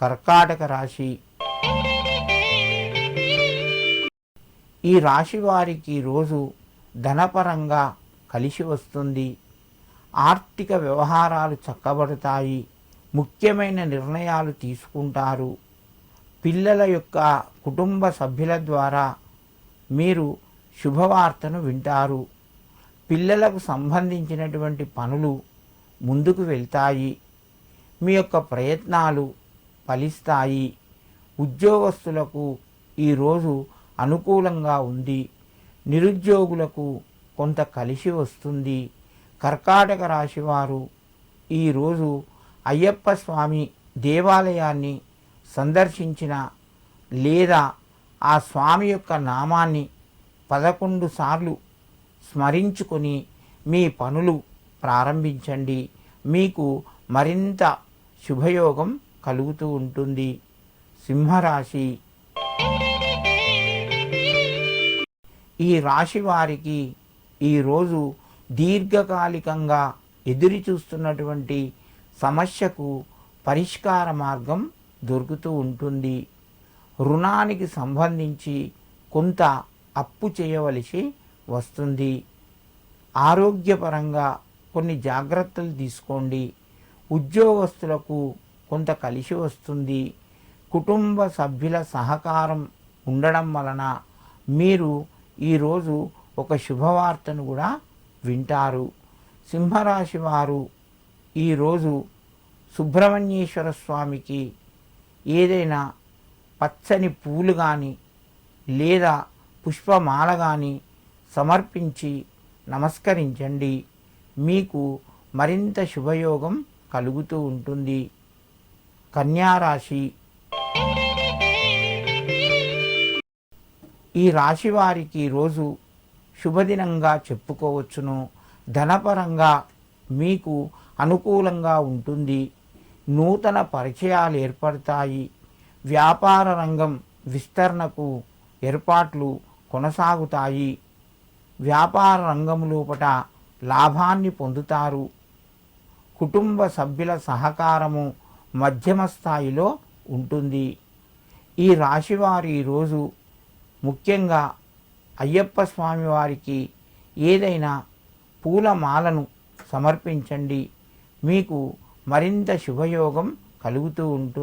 కర్కాటక రాశి. ఈ రాశి వారికి రోజు ధనపరంగా కలిసి వస్తుంది. ఆర్థిక వ్యవహారాలు చక్కబడతాయి. ముఖ్యమైన నిర్ణయాలు తీసుకుంటారు. పిల్లల యొక్క కుటుంబ సభ్యుల ద్వారా మీరు శుభవార్తను వింటారు. పిల్లలకు సంబంధించినటువంటి పనులు ముందుకు వెళ్తాయి. మీ యొక్క ప్రయత్నాలు ఫలిస్తాయి. ఉద్యోగస్తులకు ఈరోజు అనుకూలంగా ఉంది. నిరుద్యోగులకు కొంత కలిసి వస్తుంది. కర్కాటక రాశివారు ఈరోజు అయ్యప్ప స్వామి దేవాలయాన్ని సందర్శించిన లేదా ఆ స్వామి యొక్క నామాన్ని పదకొండు సార్లు స్మరించుకొని మీ పనులు ప్రారంభించండి. మీకు మరింత శుభయోగం కలుగుతూ ఉంటుంది. సింహరాశి. ఈ రాశి వారికి ఈరోజు దీర్ఘకాలికంగా ఎదురు చూస్తున్నటువంటి సమస్యకు పరిష్కార మార్గం దొరుకుతూ ఉంటుంది. రుణానికి సంబంధించి కొంత అప్పు చేయవలసి వస్తుంది. ఆరోగ్యపరంగా కొన్ని జాగ్రత్తలు తీసుకోండి. ఉద్యోగస్తులకు కొంత కలిసి వస్తుంది. కుటుంబ సభ్యుల సహకారం ఉండడం వలన మీరు ఈరోజు ఒక శుభవార్తను కూడా వింటారు. సింహరాశి వారు ఈరోజు సుబ్రహ్మణ్యేశ్వర స్వామికి ఏదైనా పచ్చని పూలు కానీ లేదా పుష్పమాల కానీ సమర్పించి నమస్కరించండి. మీకు మరింత శుభయోగం కలుగుతూ ఉంటుంది. కన్యారాశి. ఈ రాశి వారికి రోజు శుభదినంగా చెప్పుకోవచ్చును. ధనపరంగా మీకు అనుకూలంగా ఉంటుంది. నూతన పరిచయాలు ఏర్పడతాయి. వ్యాపార రంగం విస్తరణకు ఏర్పాట్లు కొనసాగుతాయి. వ్యాపార రంగం లోపట లాభాన్ని పొందుతారు. కుటుంబ సభ్యుల సహకారము మధ్యమ స్థాయిలో ఉంటుంది. ఈ రాశివారు ఈరోజు ముఖ్యంగా అయ్యప్ప స్వామి వారికి ఏదైనా పూలమాలను సమర్పించండి. మీకు మరింత శుభయోగం కలుగుతూ ఉంటుంది.